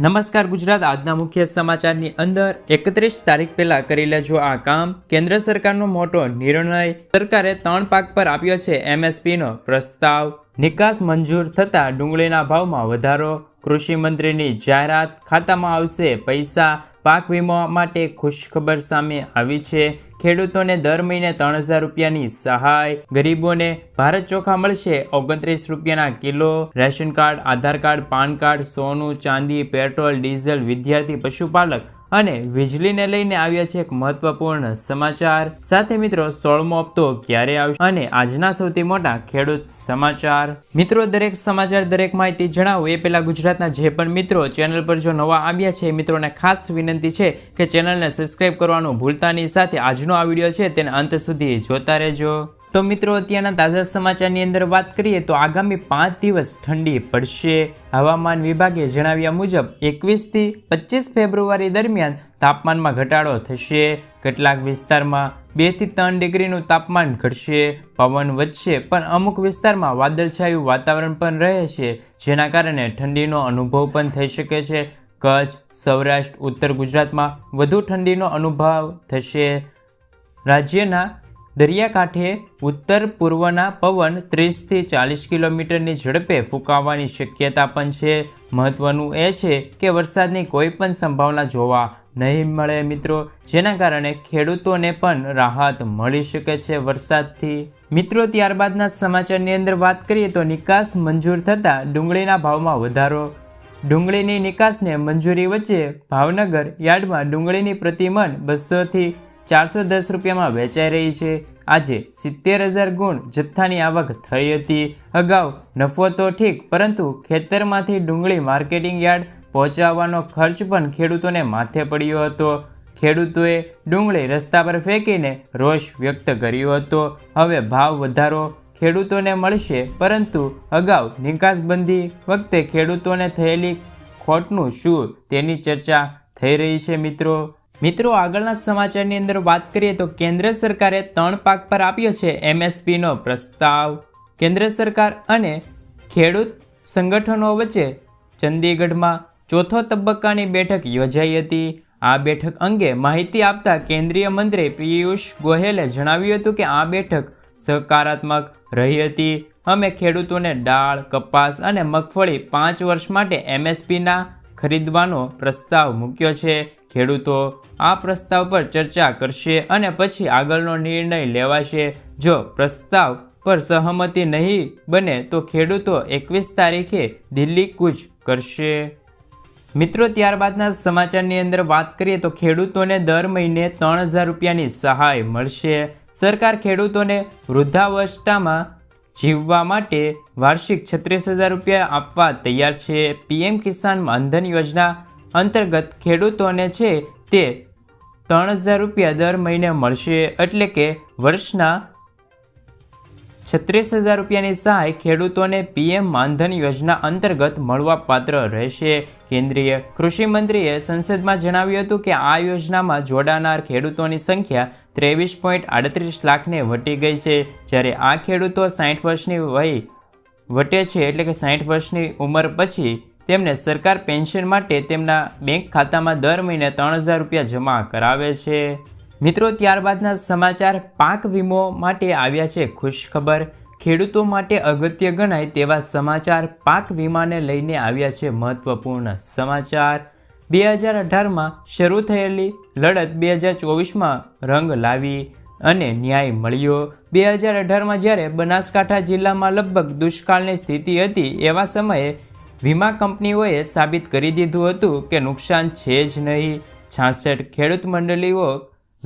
નમસ્કાર ગુજરાત, આજના મુખ્ય સમાચારની અંદર એકત્રીસ તારીખ પહેલા કરી લેજો આ કામ. કેન્દ્ર સરકારનો મોટો નિર્ણય સરકારે ત્રણ પાક પર આપ્યો છે. એમએસપીનો પ્રસ્તાવ. નિકાસ મંજૂર થતા ડુંગળીના ભાવમાં વધારો. કૃષિ મંત્રીની જાહેરાત ખાતામાં આવશે. પૈસા પાક વીમા માટે ખુશખબર સામે આવી છે. ખેડૂતોને દર મહિને ત્રણ હજાર રૂપિયાની સહાય, ગરીબોને ભારત ચોખા મળશે. ઓગણત્રીસ રૂપિયાના kilo ration card, Aadhaar card, PAN card, સોનું, ચાંદી, પેટ્રોલ, ડીઝલ, વિદ્યાર્થી, પશુપાલક અને વીજળીને લઈને આવ્યા છે એક મહત્વપૂર્ણ સમાચાર. સાથે મિત્રો, સોળમો હપ્તો ક્યારે આવશે અને આજના સૌથી મોટા ખેડૂત સમાચાર. મિત્રો, દરેક સમાચાર, દરેક માહિતી જણાવો. એ પહેલા ગુજરાતના જે પણ મિત્રો ચેનલ પર જો નવા આવ્યા છે મિત્રોને ખાસ વિનંતી છે કે ચેનલને સબસ્ક્રાઈબ કરવાનું ભૂલતાની સાથે આજનો આ વીડિયો છે, તેને અંત સુધી જોતા રહેજો. તો મિત્રો, અત્યારના તાજા સમાચારની અંદર વાત કરીએ તો આગામી પાંચ દિવસ ઠંડી પડશે. હવામાન વિભાગે જણાવ્યા મુજબ, એકવીસથી પચીસ ફેબ્રુઆરી દરમિયાન તાપમાનમાં ઘટાડો થશે. કેટલાક વિસ્તારમાં બેથી ત્રણ ડિગ્રીનું તાપમાન ઘટશે. પવન વધશે, પણ અમુક વિસ્તારમાં વાદળછાયું વાતાવરણ પણ રહે છે જેના કારણે ઠંડીનો અનુભવ પણ થઈ શકે છે. કચ્છ, સૌરાષ્ટ્ર, ઉત્તર ગુજરાતમાં વધુ ઠંડીનો અનુભવ થશે. રાજ્યના દરિયાકાંઠે ઉત્તર પૂર્વના પવન ત્રીસથી ચાલીસ કિલોમીટરની ઝડપે ફૂંકાવાની શક્યતા પણ છે. મહત્વનું એ છે કે વરસાદની કોઈ પણ સંભાવના જોવા નહીં મળે મિત્રો, જેના કારણે ખેડૂતોને પણ રાહત મળી શકે છે વરસાદથી. મિત્રો, ત્યારબાદના સમાચારની અંદર વાત કરીએ તો નિકાસ મંજૂર થતાં ડુંગળીના ભાવમાં વધારો. ડુંગળીની નિકાસને મંજૂરી વચ્ચે ભાવનગર યાર્ડમાં ડુંગળીની પ્રતિમન બસોથી ચારસો દસ રૂપિયામાં વેચાઈ રહી છે. આજે સિત્તેર હજાર ગુણ જથ્થાની આવક થઈ હતી. અગાઉ નફો તો ઠીક, પરંતુ ખેતરમાંથી ડુંગળી માર્કેટિંગ યાર્ડ પહોંચાડવાનો ખર્ચ પણ ખેડૂતોને માથે પડ્યો હતો. ખેડૂતોએ ડુંગળી રસ્તા પર ફેંકીને રોષ વ્યક્ત કર્યો હતો. હવે ભાવ વધારો ખેડૂતોને મળશે, પરંતુ અગાઉ નિકાસબંધી વખતે ખેડૂતોને થયેલી ખોટનું શું તેની ચર્ચા થઈ રહી છે મિત્રો. મિત્રો, આગળના સમાચારની અંદર વાત કરીએ તો કેન્દ્ર સરકારે ત્રણ પાક પર આપ્યો છે. એમએસપીનો પ્રસ્તાવ, કેન્દ્ર સરકાર અને ખેડૂત સંગઠનો વચ્ચે ચંદીગઢમાં ચોથો તબક્કાની બેઠક યોજાઈ હતી. આ બેઠક અંગે માહિતી આપતા કેન્દ્રીય મંત્રી પિયુષ ગોહેલે જણાવ્યું હતું કે આ બેઠક સકારાત્મક રહી હતી. અમે ખેડૂતોને દાળ, કપાસ અને મગફળી પાંચ વર્ષ માટે એમએસપીના ખરીદવાનો પ્રસ્તાવ મૂક્યો છે. ખેડૂતો આ પ્રસ્તાવ પર ચર્ચા કરશે અને પછી આગળનો નિર્ણય લેવાશે. જો પ્રસ્તાવ પર સહમતિ નહીં બને તો ખેડૂતો એકવીસ તારીખે દિલ્હી કૂચ કરશે. મિત્રો, ત્યારબાદના સમાચારની અંદર વાત કરીએ તો ખેડૂતોને દર મહિને ત્રણ હજાર રૂપિયાની સહાય મળશે. સરકાર ખેડૂતોને વૃદ્ધાવસ્થામાં જીવવા માટે વાર્ષિક છત્રીસ હજાર રૂપિયા આપવા તૈયાર છે. પીએમ કિસાન માનધન યોજના અંતર્ગત ખેડૂતોને છે તે ત્રણ હજાર રૂપિયા દર મહિને મળશે. એટલે કે વર્ષના છત્રીસ હજાર રૂપિયાની સહાય ખેડૂતોને પીએમ માનધન યોજના અંતર્ગત મળવાપાત્ર રહેશે. કેન્દ્રીય કૃષિ મંત્રીએ સંસદમાં જણાવ્યું હતું કે આ યોજનામાં જોડાનાર ખેડૂતોની સંખ્યા ત્રેવીસ પોઈન્ટ આડત્રીસ લાખને વટી ગઈ છે. જ્યારે આ ખેડૂતો સાઠ વર્ષની વય વટે છે એટલે કે સાઠ વર્ષની ઉંમર પછી તેમને સરકાર પેન્શન માટે તેમના બેંક ખાતામાં દર મહિને ત્રણ હજાર રૂપિયા જમા કરાવે છે. મિત્રો, ત્યારબાદના સમાચાર પાક વીમો માટે આવ્યા છે ખુશખબર. ખેડૂતો માટે અગત્ય ગણાય તેવા સમાચાર પાક વીમાને લઈને આવ્યા છે મહત્વપૂર્ણ સમાચાર. બે હજાર અઢારમાં શરૂ થયેલી લડત બે હજાર ચોવીસમાં રંગ લાવી અને ન્યાય મળ્યો. બે હજાર અઢારમાં જ્યારે બનાસકાંઠા જિલ્લામાં લગભગ દુષ્કાળની સ્થિતિ હતી એવા સમયે વીમા કંપનીઓએ સાબિત કરી દીધું હતું કે નુકસાન છે જ નહીં. છાસઠ ખેડૂત મંડળીઓ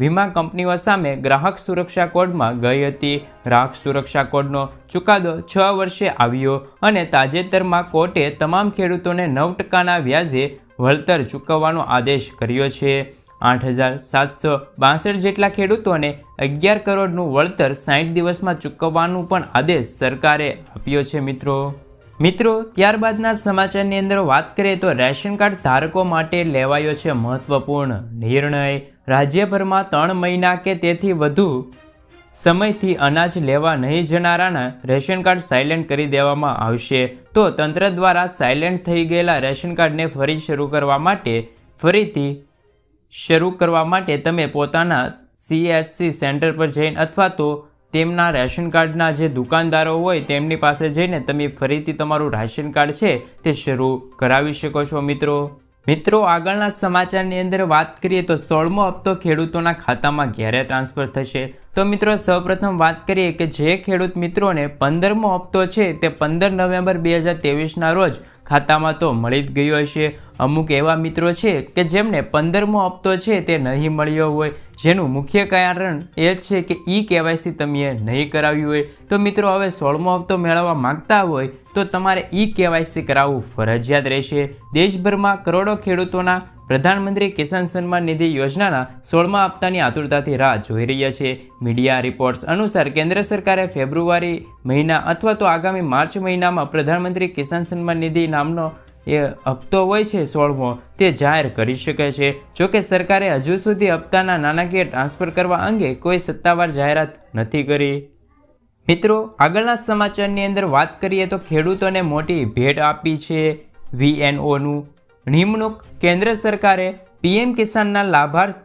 વીમા કંપનીઓ સામે ગ્રાહક સુરક્ષા કોડમાં ગઈ હતી. ગ્રાહક સુરક્ષા કોડનો ચુકાદો છ વર્ષે આવ્યો અને તાજેતરમાં કોર્ટે તમામ ખેડૂતોને નવ ટકાના વ્યાજે વળતર ચૂકવવાનો આદેશ કર્યો છે. આઠ હજાર સાતસો બાસઠ જેટલા ખેડૂતોને અગિયાર કરોડનું વળતર સાઠ દિવસમાં ચૂકવવાનું પણ આદેશ સરકારે આપ્યો છે મિત્રો. મિત્રો, ત્યારબાદના સમાચારની અંદર વાત કરીએ તો રેશન કાર્ડ ધારકો માટે લેવાયો છે મહત્વપૂર્ણ નિર્ણય. રાજ્યભરમાં ત્રણ મહિના કે તેથી વધુ સમયથી અનાજ લેવા નહીં જનારાના રેશન કાર્ડ સાયલેન્ટ કરી દેવામાં આવશે. તો તંત્ર દ્વારા સાયલેન્ટ થઈ ગયેલા રેશન કાર્ડને ફરી શરૂ કરવા માટે, ફરીથી શરૂ કરવા માટે તમે પોતાના સીએસસી સેન્ટર પર જઈને અથવા તો તેમના રેશન કાર્ડના જે દુકાનદારો હોય તેમની પાસે જઈને તમે ફરીથી તમારું રાશન કાર્ડ છે તે શરૂ કરાવી શકો છો, મિત્રો. મિત્રો, આગળના સમાચારની અંદર વાત કરીએ તો સોળમો હપ્તો ખેડૂતોના ખાતામાં ઘેરે ટ્રાન્સફર થશે. તો મિત્રો, સૌપ્રથમ વાત કરીએ કે જે ખેડૂત મિત્રોને પંદરમો હપ્તો છે તે પંદર નવેમ્બર બે હજાર તેવીસના રોજ ખાતામાં તો મળી જ ગયો હશે. અમુક એવા મિત્રો છે કે જેમને પંદરમો હપ્તો છે તે નહીં મળ્યો હોય. જેનું મુખ્ય કારણ એ છે કે ઈ કેવાયસી તમે નહીં કરાવ્યું હોય. તો મિત્રો, હવે સોળમો હપ્તો મેળવવા માંગતા હોય તો તમારે ઈ કેવાયસી કરાવવું ફરજિયાત રહેશે. દેશભરમાં કરોડો ખેડૂતોના પ્રધાનમંત્રી કિસાન સન્માન નિધિ યોજનાના સોળમા હપ્તાની આતુરતાથી રાહ જોઈ રહ્યા છે. મીડિયા રિપોર્ટ્સ અનુસાર કેન્દ્ર સરકારે ફેબ્રુઆરી મહિના અથવા તો આગામી માર્ચ મહિનામાં પ્રધાનમંત્રી કિસાન સન્માન નિધિ નામનો એ હપ્તો હોય છે સોળમો તે જાહેર કરી શકે છે. જોકે સરકારે હજુ સુધી હપ્તાના નાણાકીય ટ્રાન્સફર કરવા અંગે કોઈ સત્તાવાર જાહેરાત નથી કરી. મિત્રો, આગળના સમાચારની અંદર વાત કરીએ તો ખેડૂતોને મોટી ભેટ આપી છે વીએનઓનું. નિમણૂક કેન્દ્ર સરકારે પીએમ કિસાનના લાભાર્થ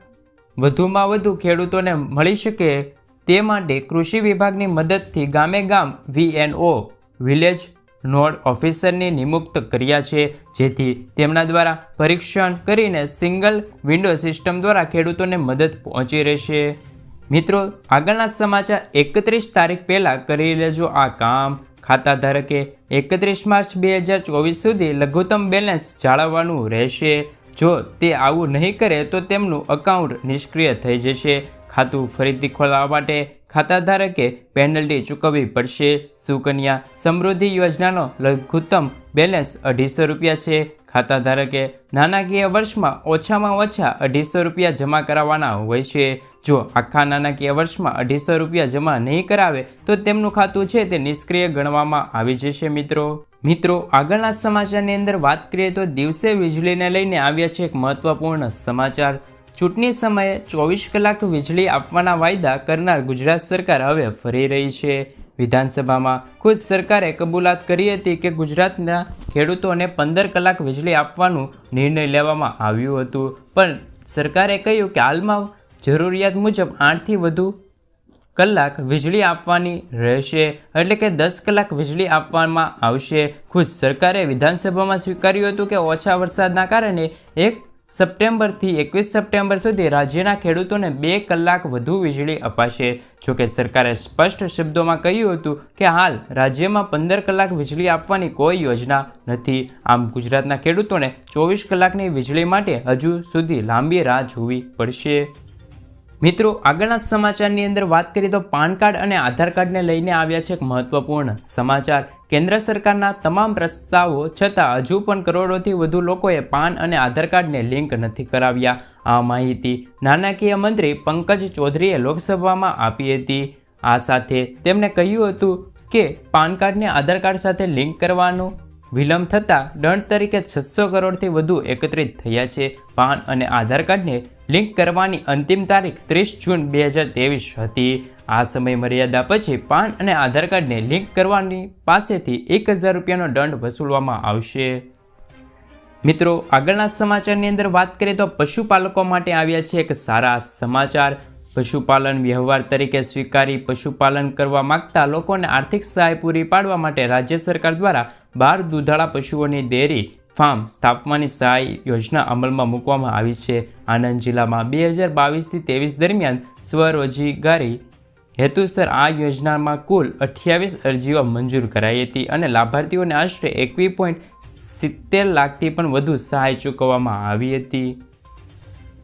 વધુમાં વધુ ખેડૂતોને મળી શકે તે માટે કૃષિ વિભાગની મદદથી ગામે ગામ વીએનઓ વિલેજ નોડ ઓફિસરની નિમુક્ત કર્યા છે. જેથી તેમના દ્વારા પરીક્ષણ કરીને સિંગલ વિન્ડો સિસ્ટમ દ્વારા ખેડૂતોને મદદ પહોંચી રહેશે. મિત્રો, આગળના સમાચાર એકત્રીસ તારીખ પહેલાં કરી લેજો આ કામ. ખાતા ધારકે એકત્રીસ માર્ચ બે હજાર ચોવીસ સુધી લઘુત્તમ બેલેન્સ જાળવવાનું રહેશે. જો તે આવું નહીં કરે તો તેમનું અકાઉન્ટ નિષ્ક્રિય થઈ જશે. ખાતું ફરીથી ખોલાવવા માટે ખાતા ધારકે પેનલ્ટી ચૂકવવી પડશે. સુકન્યા સમૃદ્ધિ યોજનાનો લઘુત્તમ બેલેન્સ અઢીસો રૂપિયા છે. ખાતા ધારકે નાણાકીય વર્ષમાં ઓછામાં ઓછા અઢીસો રૂપિયા જમા કરાવવાના હોય છે. જો આખા નાણાકીય વર્ષમાં અઢીસો રૂપિયા જમા નહીં કરાવે, તો તેમનું ખાતું છે તે નિષ્ક્રિય ગણવામાં આવી જશે મિત્રો. મિત્રો, આગળના સમાચારની અંદર વાત કરીએ તો દિવસે વીજળીને લઈને આવ્યા છે એક મહત્વપૂર્ણ સમાચાર. ચૂંટણી સમયે ચોવીસ કલાક વીજળી આપવાના વાયદા કરનાર ગુજરાત સરકાર હવે ફરી રહી છે. વિધાનસભામાં ખુદ સરકારે કબૂલાત કરી હતી કે ગુજરાતના ખેડૂતોને પંદર કલાક વીજળી આપવાનું નિર્ણય લેવામાં આવ્યું હતું. પણ સરકારે કહ્યું કે હાલમાં જરૂરિયાત મુજબ આઠથી વધુ કલાક વીજળી આપવાની રહેશે, એટલે કે દસ કલાક વીજળી આપવામાં આવશે. ખુદ સરકારે વિધાનસભામાં સ્વીકાર્યું હતું કે ઓછા વરસાદના કારણે એક સપ્ટેમ્બરથી એકવીસ સપ્ટેમ્બર સુધી રાજ્યના ખેડૂતોને બે કલાક વધુ વીજળી અપાશે. જોકે સરકારે સ્પષ્ટ શબ્દોમાં કહ્યું હતું કે હાલ રાજ્યમાં પંદર કલાક વીજળી આપવાની કોઈ યોજના નથી. આમ ગુજરાતના ખેડૂતોને ચોવીસ કલાકની વીજળી માટે હજુ સુધી લાંબી રાહ જોવી પડશે. મિત્રો, આગળના સમાચારની અંદર વાત કરીએ તો પાન કાર્ડ અને આધાર કાર્ડને લઈને આવ્યા છે એક મહત્વપૂર્ણ સમાચાર. કેન્દ્ર સરકારના તમામ પ્રસ્તાવો છતાં હજુ પણ કરોડોથી વધુ લોકોએ પાન અને આધાર કાર્ડને લિંક નથી કરાવ્યા. આ માહિતી નાણાકીય મંત્રી પંકજ ચૌધરીએ લોકસભામાં આપી હતી. આ સાથે તેમણે કહ્યું હતું કે પાન કાર્ડને આધાર કાર્ડ સાથે લિંક કરવાનું વિલંબ થતાં દંડ તરીકે છસો કરોડથી વધુ એકત્રિત થયા છે. પાન અને આધાર કાર્ડને લિંક કરવાની અંતિમ તારીખ ત્રીસ જૂન બે હજાર ત્રેવીસ હતી. આ સમય મર્યાદા પછી પાન અને આધાર કાર્ડને લિંક કરવાની પાસેથી એક હજાર રૂપિયાનો દંડ વસૂલવામાં આવશે. મિત્રો, આગળના સમાચારની અંદર વાત કરીએ તો પશુપાલકો માટે આવ્યા છે એક સારા સમાચાર. પશુપાલન વ્યવહાર તરીકે સ્વીકારી પશુપાલન કરવા માગતા લોકોને આર્થિક સહાય પૂરી પાડવા માટે રાજ્ય સરકાર દ્વારા બાર દૂધાળા પશુઓની ડેરી ફાર્મ સ્થાપવાની સહાય યોજના અમલમાં મૂકવામાં આવી છે. આણંદ જિલ્લામાં બે હજાર બાવીસથી ત્રેવીસ દરમિયાન સ્વરોજગારી હેતુસર આ યોજનામાં કુલ અઠ્યાવીસ અરજીઓ મંજૂર કરાઈ હતી અને લાભાર્થીઓને આશરે એકવીસ પોઈન્ટ સિત્તેર લાખથી પણ વધુ સહાય ચૂકવવામાં આવી હતી.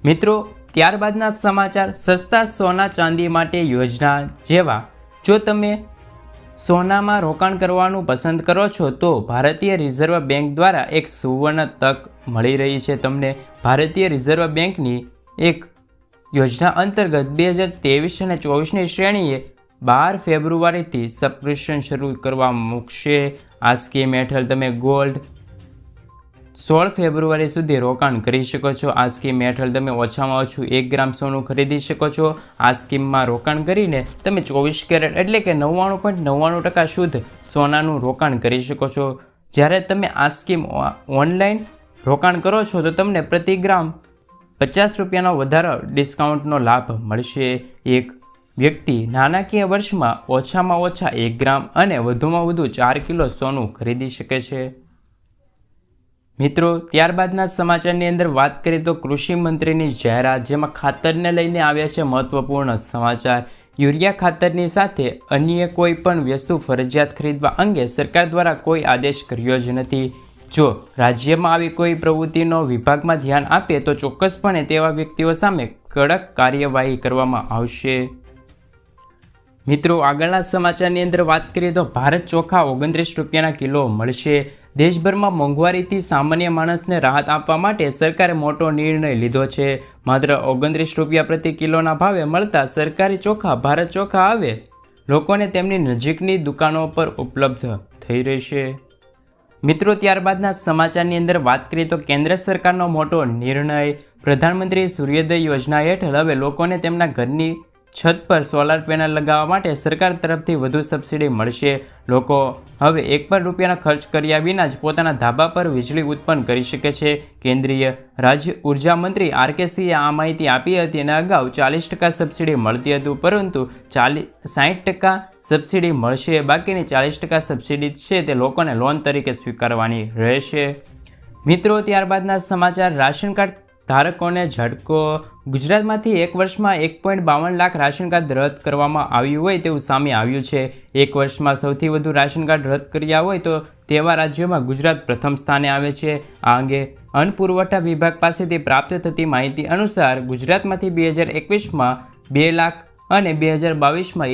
મિત્રો, ત્યારબાદના સમાચાર, સસ્તા સોના ચાંદી માટે યોજના જેવા. જો તમે સોનામાં રોકાણ કરવાનું પસંદ કરો છો તો ભારતીય રિઝર્વ બેંક દ્વારા એક સુવર્ણ તક મળી રહી છે. તમને ભારતીય રિઝર્વ બેંકની એક યોજના અંતર્ગત બે હજાર ત્રેવીસ અને ચોવીસની શ્રેણીએ બાર ફેબ્રુઆરીથી સબસ્ક્રિપ્શન શરૂ કરવા મૂકશે. આ સ્કીમ હેઠળ તમે ગોલ્ડ સોળ ફેબ્રુઆરી સુધી રોકાણ કરી શકો છો. આ સ્કીમ હેઠળ તમે ઓછામાં ઓછું એક ગ્રામ સોનું ખરીદી શકો છો. આ સ્કીમમાં રોકાણ કરીને તમે ચોવીસ કેરેટ એટલે કે નવ્વાણું પોઈન્ટ નવ્વાણું ટકા શુદ્ધ સોનાનું રોકાણ કરી શકો છો. જ્યારે તમે આ સ્કીમ ઓનલાઈન રોકાણ કરો છો, તો તમને પ્રતિ ગ્રામ પચાસ રૂપિયાનો વધારો ડિસ્કાઉન્ટનો લાભ મળશે. એક વ્યક્તિ નાણાકીય વર્ષમાં ઓછામાં ઓછા એક ગ્રામ અને વધુમાં વધુ ચાર કિલો સોનું ખરીદી શકે છે. મિત્રો, ત્યારબાદના સમાચારની અંદર વાત કરીએ તો કૃષિ મંત્રીની જાહેરાત, જેમાં ખાતરને લઈને આવ્યા છે મહત્વપૂર્ણ સમાચાર. યુરિયા ખાતરની સાથે અન્ય કોઈ પણ વસ્તુ ફરજિયાત ખરીદવા અંગે સરકાર દ્વારા કોઈ આદેશ કર્યો જ નથી. જો રાજ્યમાં આવી કોઈ પ્રવૃત્તિનો વિભાગમાં ધ્યાન આપે, તો ચોક્કસપણે તેવા વ્યક્તિઓ સામે કડક કાર્યવાહી કરવામાં આવશે. મિત્રો, આગળના સમાચારની અંદર વાત કરીએ તો ભારત ચોખા ઓગણત્રીસ રૂપિયાના કિલો મળશે. દેશભરમાં મોંઘવારીથી સામાન્ય માણસને રાહત આપવા માટે સરકારે મોટો નિર્ણય લીધો છે. માત્ર ઓગણત્રીસ રૂપિયા પ્રતિ કિલોના ભાવે મળતા સરકારી ચોખા ભારત ચોખા આવે, લોકોને તેમની નજીકની દુકાનો પર ઉપલબ્ધ થઈ રહેશે. મિત્રો, ત્યારબાદના સમાચારની અંદર વાત કરીએ તો કેન્દ્ર સરકારનો મોટો નિર્ણય પ્રધાનમંત્રી સૂર્યોદય યોજના હેઠળ હવે લોકોને તેમના ઘરની છત પર સોલાર પેનલ લગાવવા માટે સરકાર તરફથી વધુ સબસિડી મળશે. લોકો હવે એક પણ રૂપિયાનો ખર્ચ કર્યા વિના જ પોતાના ધાબા પર વીજળી ઉત્પન્ન કરી શકે છે. કેન્દ્રીય રાજ્ય ઊર્જા મંત્રી આર કે સિંહે આ માહિતી આપી હતી અને અગાઉ ચાલીસ ટકા સબસિડી મળતી હતું, પરંતુ ચાલીસ સાહીઠ ટકા સબસિડી મળશે. બાકીની ચાલીસ ટકા સબસિડી છે તે લોકોને લોન તરીકે સ્વીકારવાની રહેશે. મિત્રો, ત્યારબાદના સમાચાર. રાશન કાર્ડ ધારકોને ઝટકો ગુજરાતમાંથી એક વર્ષમાં એક પોઈન્ટ બાવન લાખ રાશન કાર્ડ રદ કરવામાં આવ્યું હોય તેવું સામે આવ્યું છે. એક વર્ષમાં સૌથી વધુ રાશન કાર્ડ રદ કર્યા હોય તો તેવા રાજ્યોમાં ગુજરાત પ્રથમ સ્થાને આવે છે. આ અંગે અન્ન પુરવઠા વિભાગ પાસેથી પ્રાપ્ત થતી માહિતી અનુસાર ગુજરાતમાંથી બે હજાર એકવીસમાં બે લાખ અને બે હજાર બાવીસમાં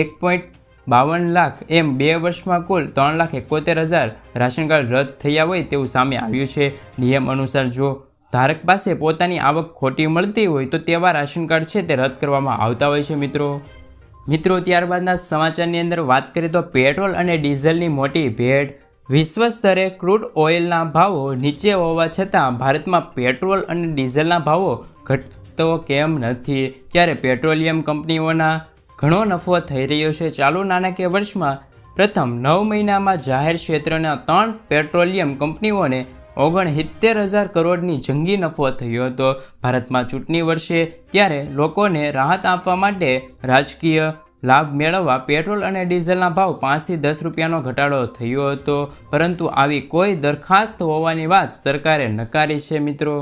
એક પોઈન્ટ બાવન લાખ એમ બે વર્ષમાં કુલ ત્રણ લાખ એકોતેર હજાર રાશન કાર્ડ રદ થયા હોય તેવું સામે આવ્યું છે. નિયમ અનુસાર જો ધારક પાસે પોતાની આવક ખોટી મળતી હોય તો તેવા રાશન કાર્ડ છે તે રદ કરવામાં આવતા હોય છે, મિત્રો. મિત્રો, ત્યારબાદના સમાચારની અંદર વાત કરીએ તો પેટ્રોલ અને ડીઝલની મોટી ભેટ. વિશ્વ સ્તરે ક્રૂડ ઓઇલના ભાવો નીચે હોવા છતાં ભારતમાં પેટ્રોલ અને ડીઝલના ભાવો ઘટતો કેમ નથી? ત્યારે પેટ્રોલિયમ કંપનીઓના ઘણો નફો થઈ રહ્યો છે. ચાલુ નાણાકીય વર્ષમાં પ્રથમ નવ મહિનામાં જાહેર ક્ષેત્રના ત્રણ પેટ્રોલિયમ કંપનીઓને ઓગણસિત્તેર હજાર કરોડની જંગી નફો થયો હતો. ભારતમાં ચૂંટણી વર્ષે ત્યારે લોકોને રાહત આપવા માટે રાજકીય લાભ મેળવવા પેટ્રોલ અને ડીઝલના ભાવ પાંચથી દસ રૂપિયાનો ઘટાડો થયો હતો. પરંતુ આવી કોઈ દરખાસ્ત હોવાની વાત સરકારે નકારી છે મિત્રો.